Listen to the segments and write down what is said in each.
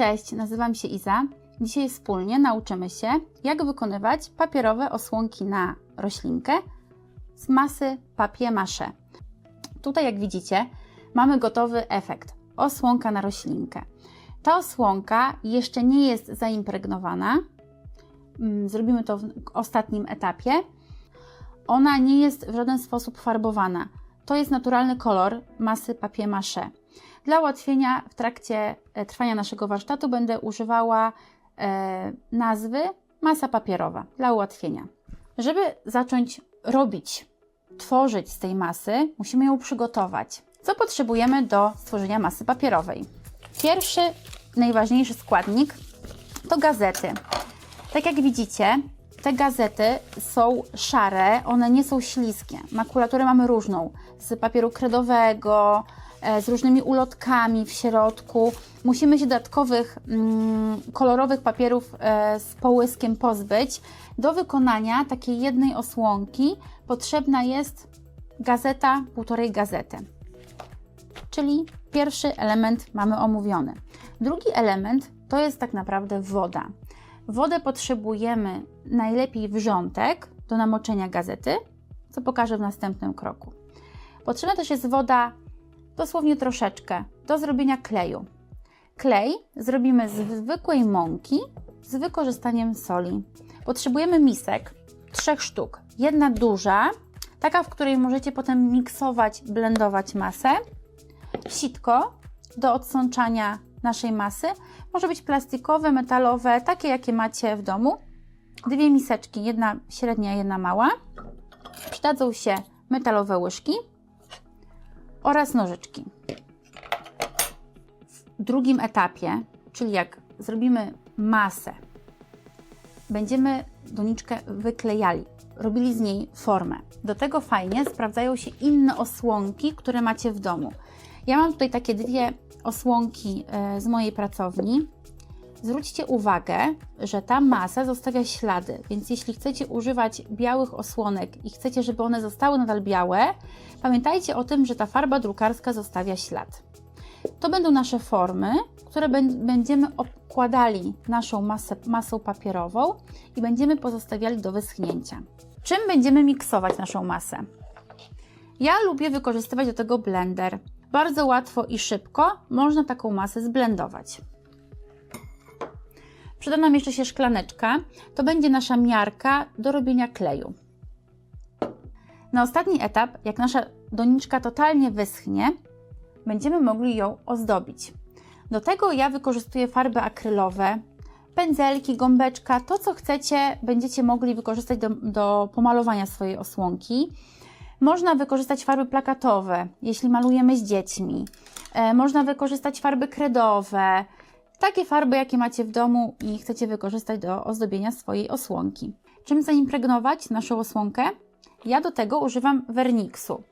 Cześć, nazywam się Iza. Dzisiaj wspólnie nauczymy się, jak wykonywać papierowe osłonki na roślinkę z masy papier-mâché. Tutaj, jak widzicie, mamy gotowy efekt. Osłonka na roślinkę. Ta osłonka jeszcze nie jest zaimpregnowana. Mm, Zrobimy to w ostatnim etapie. Ona nie jest w żaden sposób farbowana. To jest naturalny kolor masy papier-mâché. Dla ułatwienia w trakcie e, trwania naszego warsztatu będę używała e, nazwy masa papierowa dla ułatwienia. Żeby zacząć robić, tworzyć z tej masy, musimy ją przygotować. Co potrzebujemy do stworzenia masy papierowej? Pierwszy, najważniejszy składnik to gazety. Tak jak widzicie, te gazety są szare, one nie są śliskie. Makulaturę mamy różną, z papieru kredowego, z różnymi ulotkami w środku. Musimy się dodatkowych mm, kolorowych papierów e, z połyskiem pozbyć. Do wykonania takiej jednej osłonki potrzebna jest gazeta, półtorej gazety. Czyli pierwszy element mamy omówiony. Drugi element to jest tak naprawdę woda. Wodę potrzebujemy najlepiej wrzątek do namoczenia gazety, co pokażę w następnym kroku. Potrzebna też jest woda dosłownie troszeczkę do zrobienia kleju. Klej zrobimy z zwykłej mąki z wykorzystaniem soli. Potrzebujemy misek, trzech sztuk. Jedna duża, taka, w której możecie potem miksować, blendować masę. Sitko do odsączania naszej masy. Może być plastikowe, metalowe, takie jakie macie w domu. Dwie miseczki, jedna średnia, jedna mała. Przydadzą się metalowe łyżki oraz nożyczki. W drugim etapie, czyli jak zrobimy masę, będziemy doniczkę wyklejali, robili z niej formę. Do tego fajnie sprawdzają się inne osłonki, które macie w domu. Ja mam tutaj takie dwie osłonki e, z mojej pracowni. Zwróćcie uwagę, że ta masa zostawia ślady, więc jeśli chcecie używać białych osłonek i chcecie, żeby one zostały nadal białe, pamiętajcie o tym, że ta farba drukarska zostawia ślad. To będą nasze formy, które będziemy obkładali naszą masę, masą papierową i będziemy pozostawiali do wyschnięcia. Czym będziemy miksować naszą masę? Ja lubię wykorzystywać do tego blender. Bardzo łatwo i szybko można taką masę zblendować. Przyda nam jeszcze się szklaneczka. To będzie nasza miarka do robienia kleju. Na ostatni etap, jak nasza doniczka totalnie wyschnie, będziemy mogli ją ozdobić. Do tego ja wykorzystuję farby akrylowe, pędzelki, gąbeczka, to co chcecie, będziecie mogli wykorzystać do, do pomalowania swojej osłonki. Można wykorzystać farby plakatowe, jeśli malujemy z dziećmi. E, można wykorzystać farby kredowe, takie farby, jakie macie w domu i chcecie wykorzystać do ozdobienia swojej osłonki. Czym zaimpregnować naszą osłonkę? Ja do tego używam werniksu.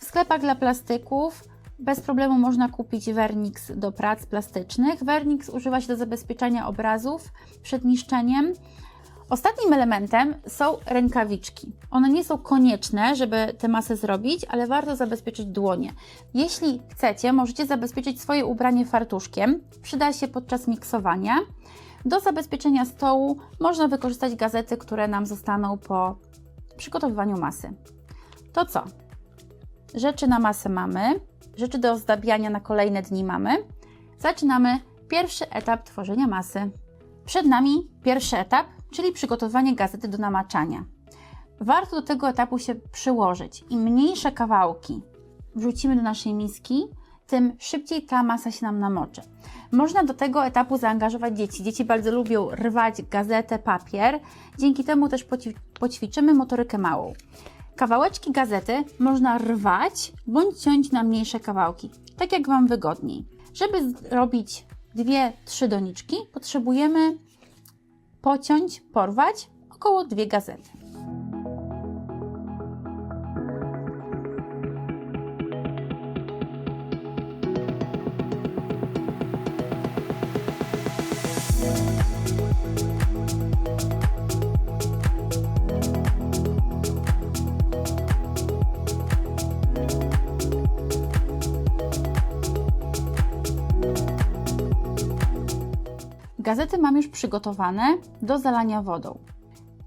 W sklepach dla plastyków bez problemu można kupić werniks do prac plastycznych. Werniks używa się do zabezpieczania obrazów przed niszczeniem. Ostatnim elementem są rękawiczki. One nie są konieczne, żeby tę masę zrobić, ale warto zabezpieczyć dłonie. Jeśli chcecie, możecie zabezpieczyć swoje ubranie fartuszkiem. Przyda się podczas miksowania. Do zabezpieczenia stołu można wykorzystać gazety, które nam zostaną po przygotowywaniu masy. To co? Rzeczy na masę mamy, rzeczy do ozdabiania na kolejne dni mamy. Zaczynamy pierwszy etap tworzenia masy. Przed nami pierwszy etap, czyli przygotowanie gazety do namaczania. Warto do tego etapu się przyłożyć. Im mniejsze kawałki wrzucimy do naszej miski, tym szybciej ta masa się nam namoczy. Można do tego etapu zaangażować dzieci. Dzieci bardzo lubią rwać gazetę, papier. Dzięki temu też poćwiczymy motorykę małą. Kawałeczki gazety można rwać bądź ciąć na mniejsze kawałki, tak jak Wam wygodniej. Żeby zrobić dwie, trzy doniczki, potrzebujemy pociąć, porwać około dwie gazety. Już przygotowane do zalania wodą.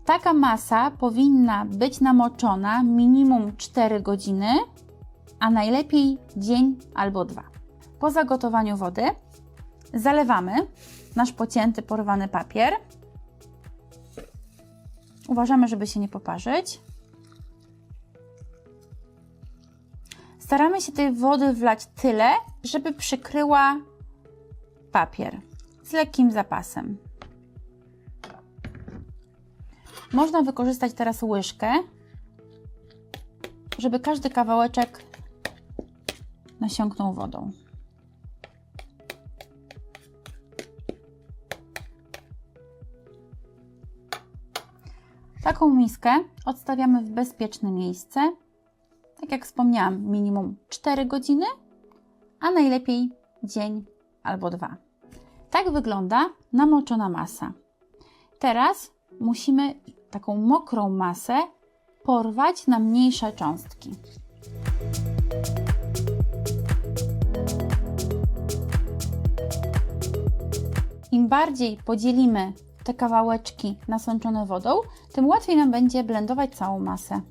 Taka masa powinna być namoczona minimum 4 godziny, a najlepiej dzień albo dwa. Po zagotowaniu wody zalewamy nasz pocięty, porwany papier. Uważamy, żeby się nie poparzyć. Staramy się tej wody wlać tyle, żeby przykryła papier z lekkim zapasem. Można wykorzystać teraz łyżkę, żeby każdy kawałeczek nasiąknął wodą. Taką miskę odstawiamy w bezpieczne miejsce. Tak jak wspomniałam, minimum 4 godziny, a najlepiej dzień albo dwa. Tak wygląda namoczona masa. Teraz musimy taką mokrą masę porwać na mniejsze cząstki. Im bardziej podzielimy te kawałeczki nasączone wodą, tym łatwiej nam będzie blendować całą masę.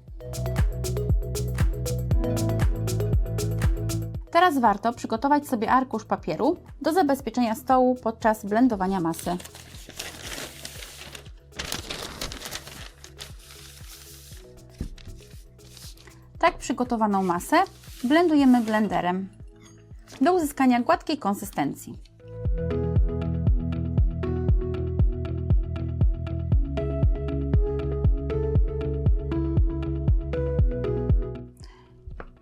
Teraz warto przygotować sobie arkusz papieru do zabezpieczenia stołu podczas blendowania masy. Tak przygotowaną masę blendujemy blenderem do uzyskania gładkiej konsystencji.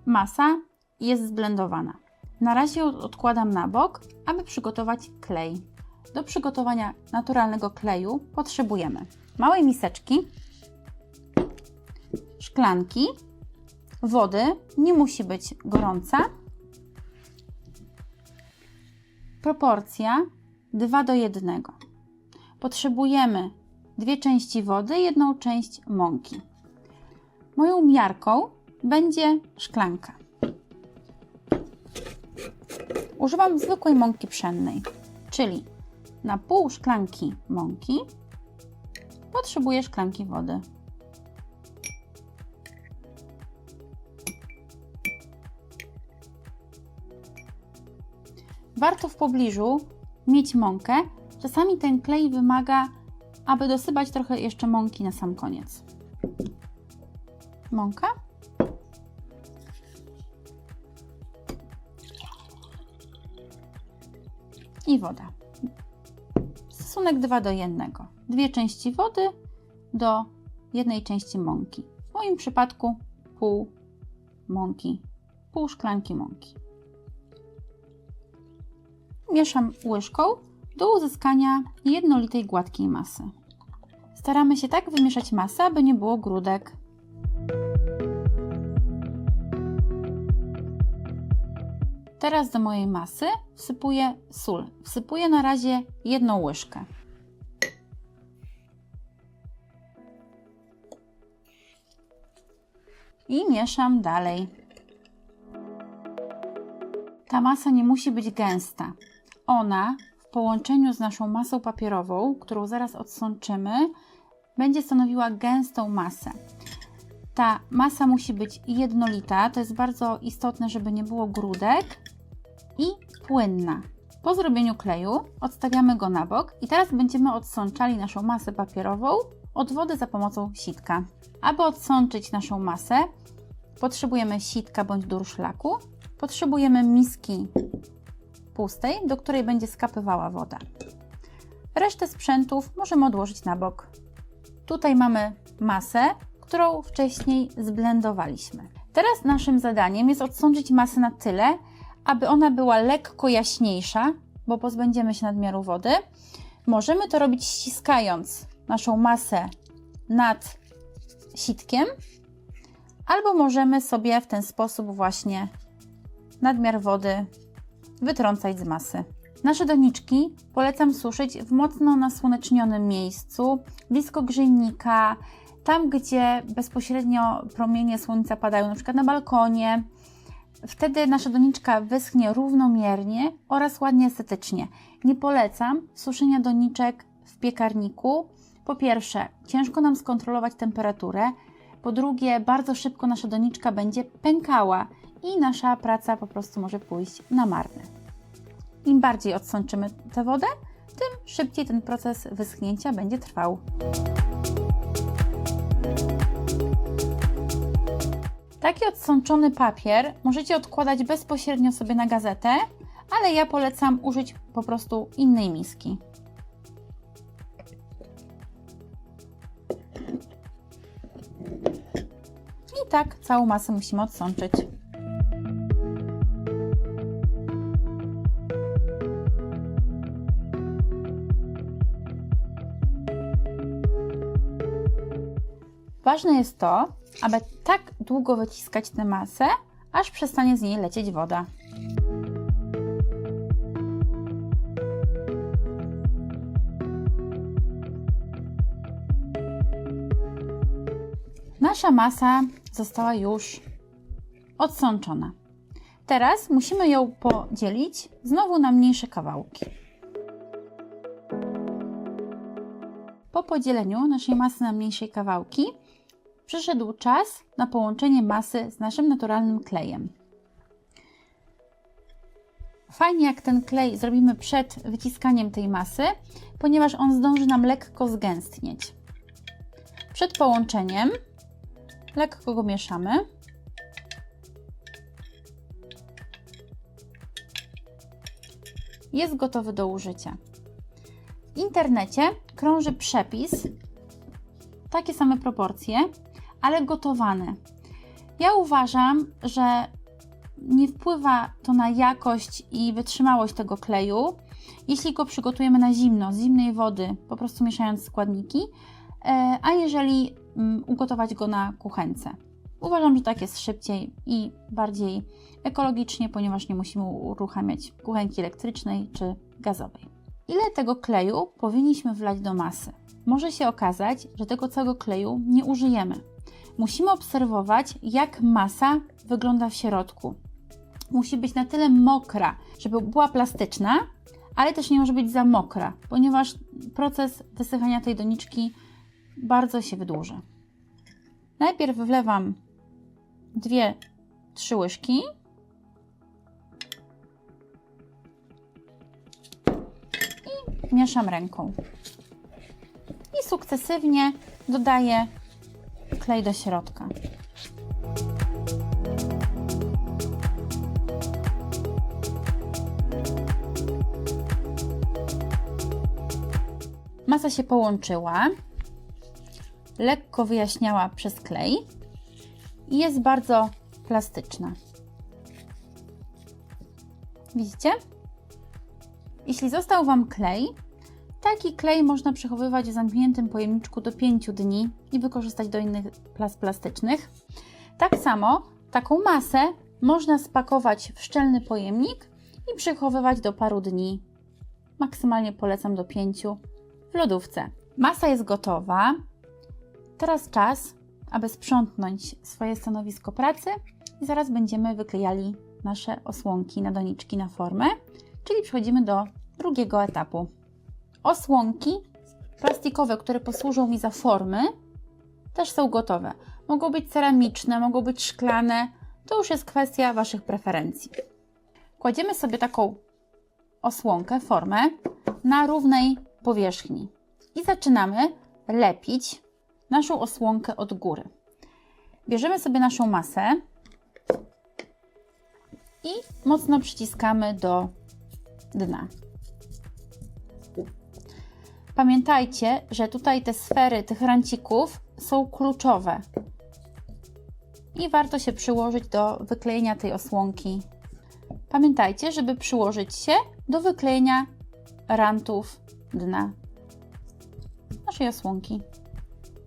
Masa jest zblendowana. Na razie odkładam na bok, aby przygotować klej. Do przygotowania naturalnego kleju potrzebujemy małej miseczki, szklanki, wody, nie musi być gorąca, proporcja 2 do 1. Potrzebujemy dwie części wody, jedną część mąki. Moją miarką będzie szklanka. Używam zwykłej mąki pszennej, czyli na pół szklanki mąki potrzebuję szklanki wody. Warto w pobliżu mieć mąkę. Czasami ten klej wymaga, aby dosypać trochę jeszcze mąki na sam koniec. Mąka i woda. Stosunek 2 do 1. Dwie części wody do jednej części mąki. W moim przypadku pół mąki, pół szklanki mąki. Mieszam łyżką do uzyskania jednolitej, gładkiej masy. Staramy się tak wymieszać masę, aby nie było grudek. Teraz do mojej masy wsypuję sól. Wsypuję na razie jedną łyżkę. I mieszam dalej. Ta masa nie musi być gęsta. Ona w połączeniu z naszą masą papierową, którą zaraz odsączymy, będzie stanowiła gęstą masę. Ta masa musi być jednolita, to jest bardzo istotne, żeby nie było grudek i płynna. Po zrobieniu kleju odstawiamy go na bok i teraz będziemy odsączali naszą masę papierową od wody za pomocą sitka. Aby odsączyć naszą masę, potrzebujemy sitka bądź durszlaku, potrzebujemy miski pustej, do której będzie skapywała woda. Resztę sprzętów możemy odłożyć na bok. Tutaj mamy masę, którą wcześniej zblendowaliśmy. Teraz naszym zadaniem jest odsączyć masę na tyle, aby ona była lekko jaśniejsza, bo pozbędziemy się nadmiaru wody. Możemy to robić ściskając naszą masę nad sitkiem, albo możemy sobie w ten sposób właśnie nadmiar wody wytrącać z masy. Nasze doniczki polecam suszyć w mocno nasłonecznionym miejscu, blisko grzejnika, tam gdzie bezpośrednio promienie słońca padają, na przykład na balkonie, Wtedy nasza doniczka wyschnie równomiernie oraz ładnie estetycznie. Nie polecam suszenia doniczek w piekarniku. Po pierwsze, ciężko nam skontrolować temperaturę. Po drugie, bardzo szybko nasza doniczka będzie pękała i nasza praca po prostu może pójść na marne. Im bardziej odsączymy tę wodę, tym szybciej ten proces wyschnięcia będzie trwał. Taki odsączony papier możecie odkładać bezpośrednio sobie na gazetę, ale ja polecam użyć po prostu innej miski. I tak całą masę musimy odsączyć. Ważne jest to, aby tak długo wyciskać tę masę, aż przestanie z niej lecieć woda. Nasza masa została już odsączona. Teraz musimy ją podzielić znowu na mniejsze kawałki. Po podzieleniu naszej masy na mniejsze kawałki przyszedł czas na połączenie masy z naszym naturalnym klejem. Fajnie, jak ten klej zrobimy przed wyciskaniem tej masy, ponieważ on zdąży nam lekko zgęstnieć. Przed połączeniem lekko go mieszamy. Jest gotowy do użycia. W internecie krąży przepis, takie same proporcje, ale gotowane. Ja uważam, że nie wpływa to na jakość i wytrzymałość tego kleju, jeśli go przygotujemy na zimno, z zimnej wody, po prostu mieszając składniki, e, a jeżeli mm, ugotować go na kuchence. Uważam, że tak jest szybciej i bardziej ekologicznie, ponieważ nie musimy uruchamiać kuchenki elektrycznej czy gazowej. Ile tego kleju powinniśmy wlać do masy? Może się okazać, że tego całego kleju nie użyjemy. Musimy obserwować, jak masa wygląda w środku. Musi być na tyle mokra, żeby była plastyczna, ale też nie może być za mokra, ponieważ proces wysychania tej doniczki bardzo się wydłuży. Najpierw wlewam dwie, trzy łyżki. Mieszam ręką. I sukcesywnie dodaję klej do środka. Masa się połączyła, lekko wyjaśniała przez klej i jest bardzo plastyczna. Widzicie? Jeśli został Wam klej, Taki klej można przechowywać w zamkniętym pojemniczku do 5 dni i wykorzystać do innych plas plastycznych. Tak samo taką masę można spakować w szczelny pojemnik i przechowywać do paru dni. Maksymalnie polecam do 5 w lodówce. Masa jest gotowa. Teraz czas, aby sprzątnąć swoje stanowisko pracy i zaraz będziemy wyklejali nasze osłonki na doniczki na formę, czyli przechodzimy do drugiego etapu. Osłonki plastikowe, które posłużą mi za formy, też są gotowe. Mogą być ceramiczne, mogą być szklane. To już jest kwestia Waszych preferencji. Kładziemy sobie taką osłonkę, formę na równej powierzchni i zaczynamy lepić naszą osłonkę od góry. Bierzemy sobie naszą masę i mocno przyciskamy do dna. Pamiętajcie, że tutaj te sfery tych rancików są kluczowe i warto się przyłożyć do wyklejenia tej osłonki. Pamiętajcie, żeby przyłożyć się do wyklejenia rantów dna naszej osłonki.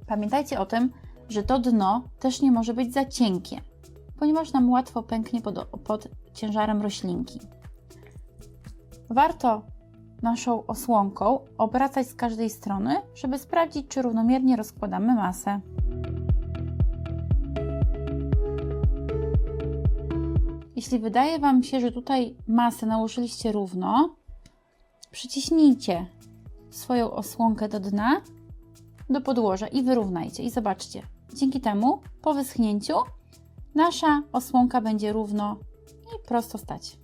Pamiętajcie o tym, że to dno też nie może być za cienkie, ponieważ nam łatwo pęknie pod, pod ciężarem roślinki. Warto naszą osłonką obracać z każdej strony, żeby sprawdzić, czy równomiernie rozkładamy masę. Jeśli wydaje Wam się, że tutaj masę nałożyliście równo, przyciśnijcie swoją osłonkę do dna, do podłoża i wyrównajcie. I zobaczcie, dzięki temu po wyschnięciu nasza osłonka będzie równo i prosto stać.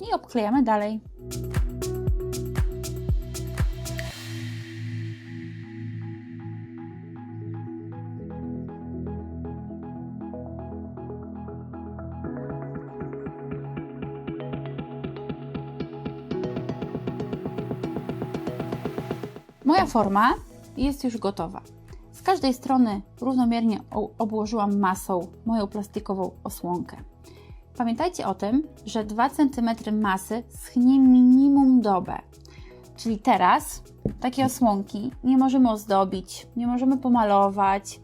I obklejamy dalej. Moja forma jest już gotowa. Z każdej strony równomiernie obłożyłam masą moją plastikową osłonkę. Pamiętajcie o tym, że 2 cm masy schnie minimum dobę. Czyli teraz takie osłonki nie możemy ozdobić, nie możemy pomalować,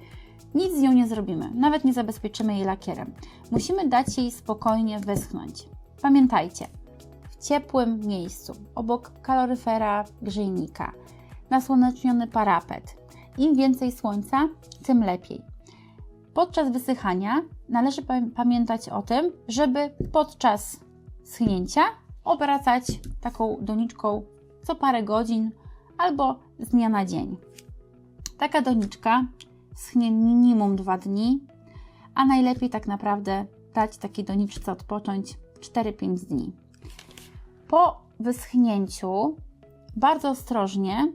nic z nią nie zrobimy, nawet nie zabezpieczymy jej lakierem. Musimy dać jej spokojnie wyschnąć. Pamiętajcie, w ciepłym miejscu, obok kaloryfera, grzejnika, nasłoneczniony parapet. Im więcej słońca, tym lepiej. Podczas wysychania należy pa- pamiętać o tym, żeby podczas schnięcia obracać taką doniczką co parę godzin albo z dnia na dzień. Taka doniczka schnie minimum 2 dni, a najlepiej tak naprawdę dać takiej doniczce odpocząć 4-5 dni. Po wyschnięciu bardzo ostrożnie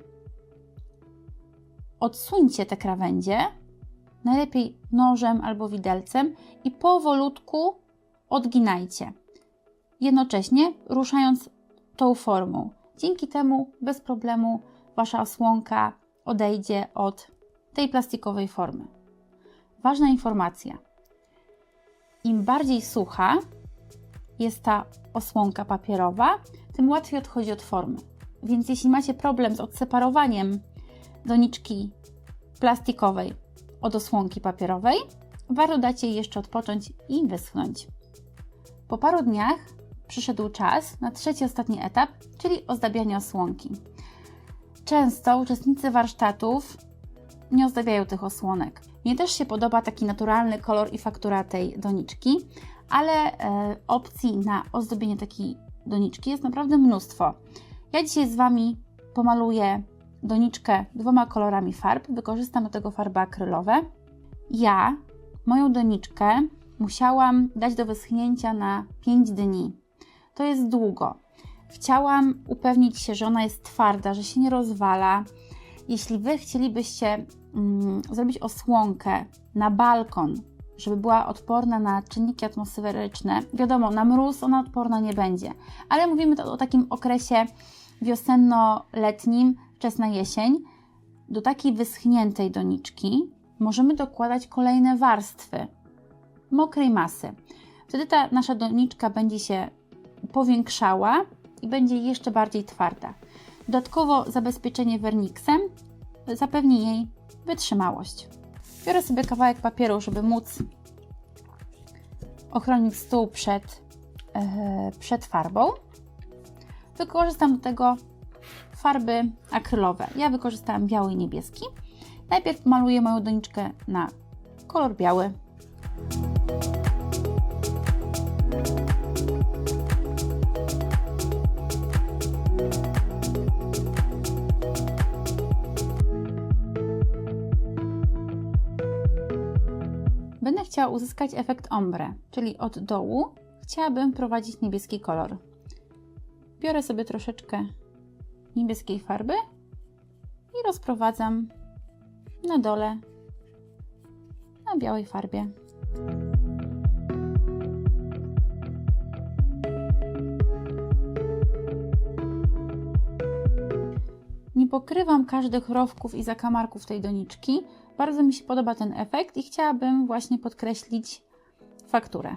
odsuńcie te krawędzie, najlepiej nożem albo widelcem i powolutku odginajcie. Jednocześnie ruszając tą formą. Dzięki temu bez problemu wasza osłonka odejdzie od tej plastikowej formy. Ważna informacja. Im bardziej sucha jest ta osłonka papierowa, tym łatwiej odchodzi od formy. Więc jeśli macie problem z odseparowaniem doniczki plastikowej od osłonki papierowej, warto dać jej jeszcze odpocząć i wyschnąć. Po paru dniach przyszedł czas na trzeci, ostatni etap, czyli ozdabianie osłonki. Często uczestnicy warsztatów nie ozdabiają tych osłonek. Mnie też się podoba taki naturalny kolor i faktura tej doniczki, ale e, opcji na ozdobienie takiej doniczki jest naprawdę mnóstwo. Ja dzisiaj z Wami pomaluję doniczkę dwoma kolorami farb. Wykorzystam do tego farby akrylowe. Ja moją doniczkę musiałam dać do wyschnięcia na 5 dni. To jest długo. Chciałam upewnić się, że ona jest twarda, że się nie rozwala. Jeśli Wy chcielibyście mm, zrobić osłonkę na balkon, żeby była odporna na czynniki atmosferyczne, wiadomo, na mróz ona odporna nie będzie, ale mówimy to o takim okresie wiosenno-letnim, wczesna jesień, do takiej wyschniętej doniczki możemy dokładać kolejne warstwy mokrej masy. Wtedy ta nasza doniczka będzie się powiększała i będzie jeszcze bardziej twarda. Dodatkowo zabezpieczenie werniksem zapewni jej wytrzymałość. Biorę sobie kawałek papieru, żeby móc ochronić stół przed, e, przed farbą. Wykorzystam do tego farby akrylowe. Ja wykorzystałam biały i niebieski. Najpierw maluję moją doniczkę na kolor biały. Będę chciała uzyskać efekt ombre, czyli od dołu chciałabym wprowadzić niebieski kolor. Biorę sobie troszeczkę niebieskiej farby i rozprowadzam na dole na białej farbie. Nie pokrywam każdych rowków i zakamarków tej doniczki. Bardzo mi się podoba ten efekt i chciałabym właśnie podkreślić fakturę.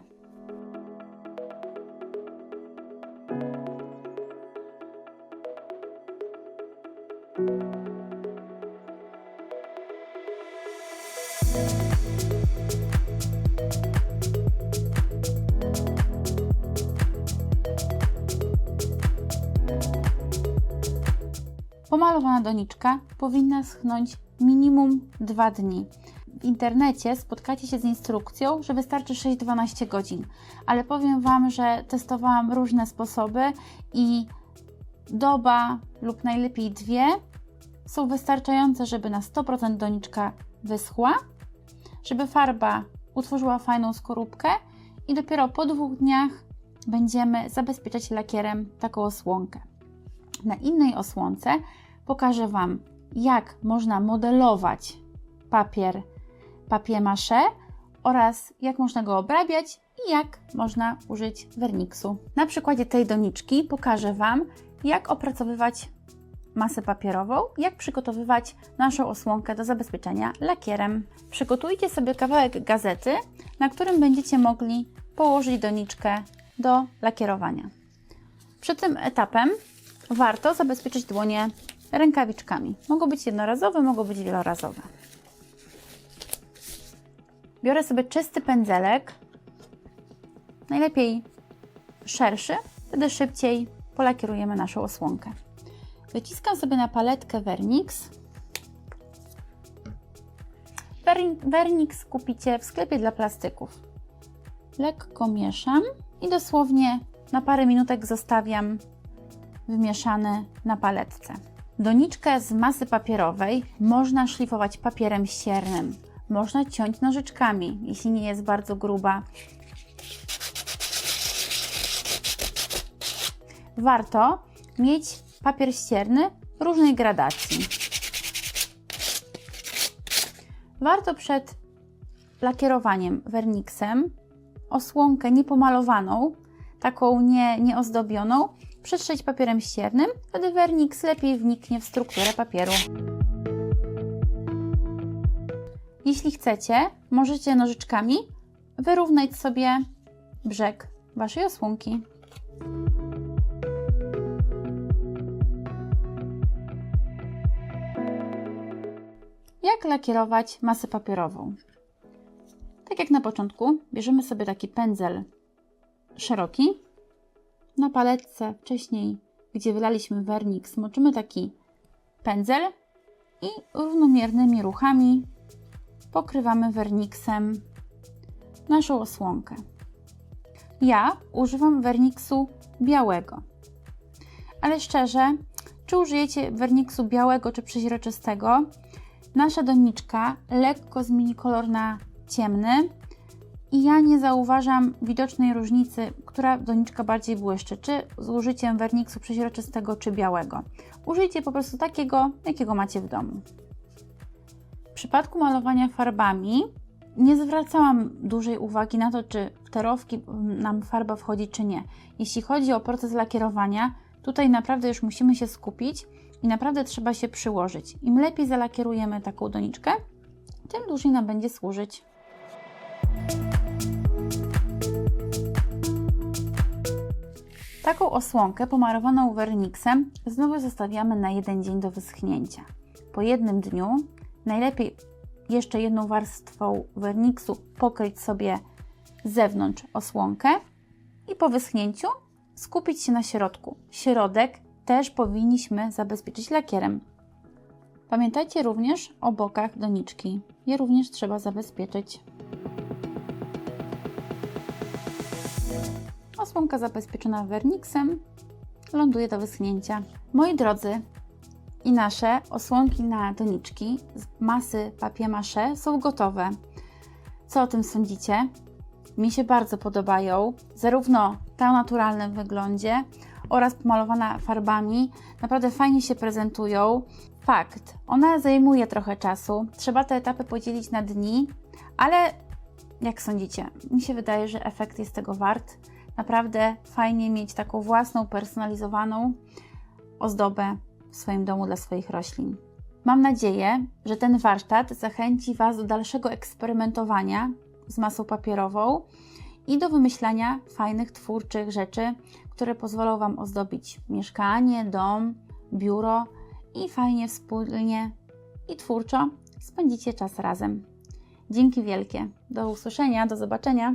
Doniczka powinna schnąć minimum 2 dni. w internecie spotkacie się z instrukcją, że wystarczy 6-12 godzin, ale powiem Wam, że testowałam różne sposoby i doba lub najlepiej dwie są wystarczające, żeby na 100% doniczka wyschła, żeby farba utworzyła fajną skorupkę i dopiero po dwóch dniach będziemy zabezpieczać lakierem taką osłonkę. Na innej osłonce pokażę Wam, jak można modelować papier papier mâché oraz jak można go obrabiać i jak można użyć werniksu. Na przykładzie tej doniczki pokażę Wam, jak opracowywać masę papierową, jak przygotowywać naszą osłonkę do zabezpieczenia lakierem. Przygotujcie sobie kawałek gazety, na którym będziecie mogli położyć doniczkę do lakierowania. Przed tym etapem warto zabezpieczyć dłonie rękawiczkami. Mogą być jednorazowe, mogą być wielorazowe. Biorę sobie czysty pędzelek, najlepiej szerszy, wtedy szybciej polakierujemy naszą osłonkę. Wyciskam sobie na paletkę Vernix. Vernix kupicie w sklepie dla plastyków. Lekko mieszam i dosłownie na parę minutek zostawiam wymieszane na paletce. Doniczkę z masy papierowej można szlifować papierem ściernym. Można ciąć nożyczkami, jeśli nie jest bardzo gruba. Warto mieć papier ścierny różnej gradacji. Warto przed lakierowaniem werniksem osłonkę niepomalowaną, taką nie, nieozdobioną, przetrzeć papierem ściernym, wtedy werniks lepiej wniknie w strukturę papieru. Jeśli chcecie, możecie nożyczkami wyrównać sobie brzeg Waszej osłonki. Jak lakierować masę papierową? Tak jak na początku, bierzemy sobie taki pędzel szeroki. Na paletce wcześniej, gdzie wylaliśmy wernik, smoczymy taki pędzel i równomiernymi ruchami pokrywamy werniksem naszą osłonkę. Ja używam werniksu białego. Ale szczerze, czy użyjecie werniksu białego czy przeźroczystego, nasza doniczka lekko zmieni kolor na ciemny i ja nie zauważam widocznej różnicy, która doniczka bardziej błyszczy, czy z użyciem werniksu przeźroczystego czy białego. Użyjcie po prostu takiego, jakiego macie w domu. W przypadku malowania farbami nie zwracałam dużej uwagi na to, czy w terowki nam farba wchodzi, czy nie. Jeśli chodzi o proces lakierowania, tutaj naprawdę już musimy się skupić i naprawdę trzeba się przyłożyć. Im lepiej zalakierujemy taką doniczkę, tym dłużej nam będzie służyć. Taką osłonkę pomarowaną werniksem znowu zostawiamy na jeden dzień do wyschnięcia. Po jednym dniu najlepiej jeszcze jedną warstwą werniksu pokryć sobie zewnątrz osłonkę i po wyschnięciu skupić się na środku. Środek też powinniśmy zabezpieczyć lakierem. Pamiętajcie również o bokach doniczki. Je również trzeba zabezpieczyć. Osłonka zabezpieczona werniksem ląduje do wyschnięcia. Moi drodzy, i nasze osłonki na doniczki z masy papier mâché są gotowe. Co o tym sądzicie? Mi się bardzo podobają, zarówno ta o naturalnym wyglądzie oraz pomalowana farbami. Naprawdę fajnie się prezentują. Fakt, ona zajmuje trochę czasu. Trzeba te etapy podzielić na dni, ale jak sądzicie? Mi się wydaje, że efekt jest tego wart. Naprawdę fajnie mieć taką własną, personalizowaną ozdobę w swoim domu dla swoich roślin. Mam nadzieję, że ten warsztat zachęci Was do dalszego eksperymentowania z masą papierową i do wymyślania fajnych, twórczych rzeczy, które pozwolą Wam ozdobić mieszkanie, dom, biuro i fajnie wspólnie i twórczo spędzicie czas razem. Dzięki wielkie. Do usłyszenia, do zobaczenia.